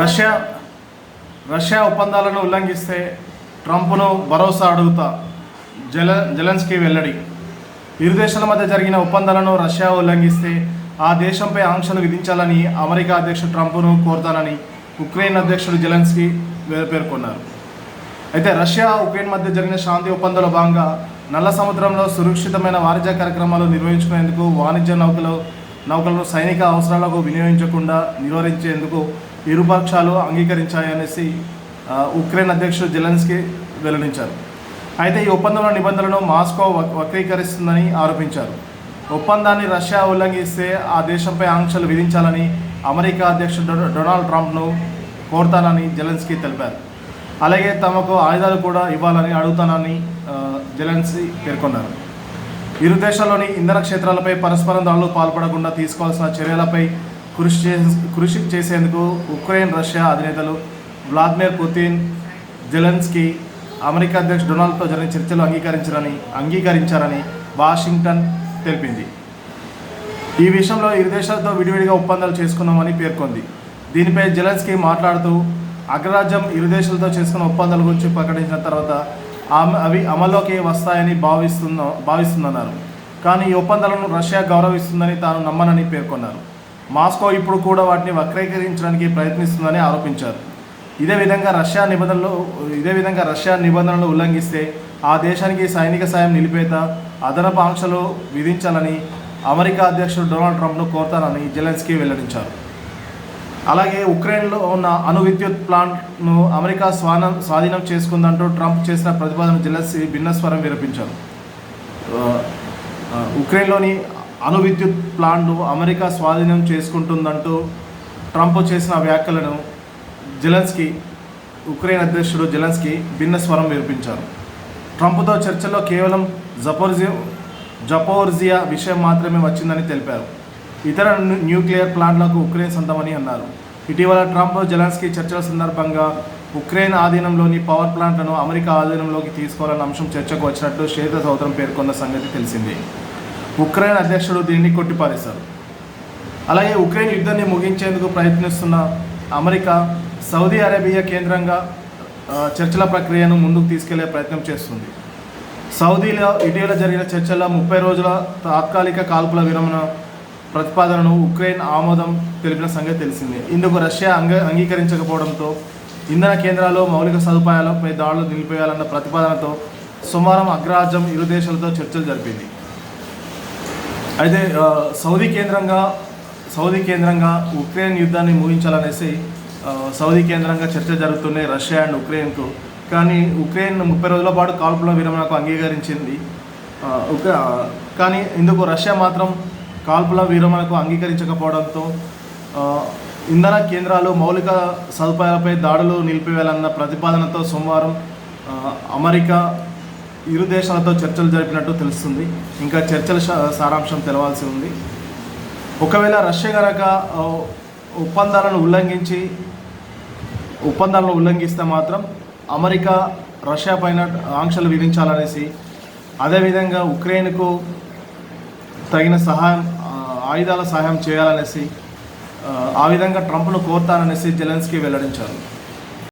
Russia Russia ఒప్పందాలను ఉల్లంఘిస్తే ట్రంప్ను భరోసా అడుగుతా జల జెలెన్స్కీ వెల్లడి. ఇరు దేశాల మధ్య జరిగిన ఒప్పందాలను రష్యా ఉల్లంఘిస్తే ఆ దేశంపై ఆంక్షలు విధించాలని అమెరికా అధ్యక్షుడు ట్రంప్ను కోరుతానని ఉక్రెయిన్ అధ్యక్షుడు జెలెన్స్కీ పేర్కొన్నారు. అయితే రష్యా ఉక్రెయిన్ మధ్య జరిగిన శాంతి ఒప్పందంలో భాగంగా నల్ల సముద్రంలో సురక్షితమైన వాణిజ్య కార్యక్రమాలు నిర్వహించుకునేందుకు వాణిజ్య నౌకలు నౌకలను సైనిక అవసరాలకు వినియోగించకుండా నివారించేందుకు ఇరుపక్షాలు అంగీకరించాయనేసి ఉక్రెయిన్ అధ్యక్షుడు జెలెన్స్కీ వెల్లడించారు. అయితే ఈ ఒప్పందంలో నిబంధనలను మాస్కో వక్రీకరిస్తుందని ఆరోపించారు. ఒప్పందాన్ని రష్యా ఉల్లంఘిస్తే ఆ దేశంపై ఆంక్షలు విధించాలని అమెరికా అధ్యక్షుడు డొనాల్డ్ ట్రంప్ను కోరుతానని జెలెన్స్కీ తెలిపారు. అలాగే తమకు ఆయుధాలు కూడా ఇవ్వాలని అడుగుతానని జెలెన్స్కీ పేర్కొన్నారు. ఇరు దేశాల్లోని ఇంధన క్షేత్రాలపై పరస్పరం దాడులు పాల్పడకుండా తీసుకోవాల్సిన చర్యలపై కృషి చే కృషి చేసేందుకు ఉక్రెయిన్ రష్యా అధినేతలు వ్లాదిమిర్ పుతిన్ జెలెన్స్కీ అమెరికా అధ్యక్షుడు డొనాల్డ్తో జరిగిన చర్చలు అంగీకరించారని అంగీకరించారని వాషింగ్టన్ తెలిపింది. ఈ విషయంలో ఇరు దేశాలతో విడివిడిగా ఒప్పందాలు చేసుకున్నామని పేర్కొంది. దీనిపై జెలెన్స్కీ మాట్లాడుతూ అగ్రరాజ్యం ఇరు దేశాలతో చేసుకున్న ఒప్పందాల గురించి ప్రకటించిన తర్వాత ఆమె అవి అమల్లోకి వస్తాయని భావిస్తున్న భావిస్తుందన్నారు కానీ ఈ ఒప్పందాలను రష్యా గౌరవిస్తుందని తాను నమ్మనని పేర్కొన్నారు. మాస్కో ఇప్పుడు కూడా వాటిని వక్రీకరించడానికి ప్రయత్నిస్తుందని ఆరోపించారు. ఇదే విధంగా రష్యా నిబంధనలు ఇదే విధంగా రష్యా నిబంధనలు ఉల్లంఘిస్తే ఆ దేశానికి సైనిక సాయం నిలిపేత అదనపు ఆంక్షలు విధించాలని అమెరికా అధ్యక్షుడు డొనాల్డ్ ట్రంప్ను కోరుతానని జెలెన్స్కీ వెల్లడించారు. అలాగే ఉక్రెయిన్లో ఉన్న అణు విద్యుత్ ప్లాంట్ను అమెరికా స్వాన స్వాధీనం చేసుకుందంటూ ట్రంప్ చేసిన ప్రతిపాదన జెలెన్స్కీ భిన్నస్వరం విరపించారు ఉక్రెయిన్లోని అణు విద్యుత్ ప్లాంట్ను అమెరికా స్వాధీనం చేసుకుంటుందంటూ ట్రంప్ చేసిన వ్యాఖ్యలను జెలెన్స్కీ ఉక్రెయిన్ అధ్యక్షుడు జెలెన్స్కీ భిన్న స్వరం వినిపించారు. ట్రంప్తో చర్చలో కేవలం జపోర్జియా జపోర్జియా విషయం మాత్రమే వచ్చిందని తెలిపారు. ఇతర న్యూక్లియర్ ప్లాంట్లకు ఉక్రెయిన్ సొంతమని అన్నారు. ఇటీవల ట్రంప్ జెలెన్స్కీ చర్చల సందర్భంగా ఉక్రెయిన్ ఆధీనంలోని పవర్ ప్లాంట్లను అమెరికా ఆధీనంలోకి తీసుకోవాలన్న అంశం చర్చకు వచ్చినట్లు శ్వేత సౌత్రం పేర్కొన్న సంగతి తెలిసిందే. ఉక్రెయిన్ అధ్యక్షుడు దీన్ని కొట్టిపారేశారు. అలాగే ఉక్రెయిన్ యుద్ధాన్ని ముగించేందుకు ప్రయత్నిస్తున్న అమెరికా సౌదీ అరేబియా కేంద్రంగా చర్చల ప్రక్రియను ముందుకు తీసుకెళ్ళే ప్రయత్నం చేస్తుంది. సౌదీలో ఇటీవల జరిగిన చర్చల్లో ముప్పై రోజుల తాత్కాలిక కాల్పుల విరమణ ప్రతిపాదనను ఉక్రెయిన్ ఆమోదం తెలిపిన సంగతి తెలిసింది. ఇందుకు రష్యా అంగ అంగీకరించకపోవడంతో ఇంధన కేంద్రాలు మౌలిక సదుపాయాలపై దాడులు నిలిపేయాలన్న ప్రతిపాదనతో సోమవారం అగ్రరాజ్యం ఇరు దేశాలతో చర్చలు జరిపింది. అయితే సౌదీ కేంద్రంగా సౌదీ కేంద్రంగా ఉక్రెయిన్ యుద్ధాన్ని ముగించాలనేసి సౌదీ కేంద్రంగా చర్చ జరుగుతున్నాయి రష్యా అండ్ ఉక్రెయిన్కు. కానీ ఉక్రెయిన్ ముప్పై రోజుల పాటు కాల్పుల విరమణకు అంగీకరించింది. కానీ ఇందుకు రష్యా మాత్రం కాల్పుల విరమణకు అంగీకరించకపోవడంతో ఇంధన కేంద్రాలు మౌలిక సదుపాయాలపై దాడులు నిలిపివేయాలన్న ప్రతిపాదనతో సోమవారం అమెరికా ఇరు దేశాలతో చర్చలు జరిపినట్టు తెలుస్తుంది. ఇంకా చర్చల సారాంశం తెలవాల్సి ఉంది. ఒకవేళ రష్యా కనుక ఒప్పందాలను ఉల్లంఘించి ఒప్పందాలను ఉల్లంఘిస్తే మాత్రం అమెరికా రష్యా పైన ఆంక్షలు విధించాలనేసి అదేవిధంగా ఉక్రెయిన్కు తగిన సహాయం ఆయుధాల సహాయం చేయాలనేసి ఆ, ఆ విధంగా ట్రంప్ను కోరుతాననేసి జెలెన్స్కీ వెల్లడించారు.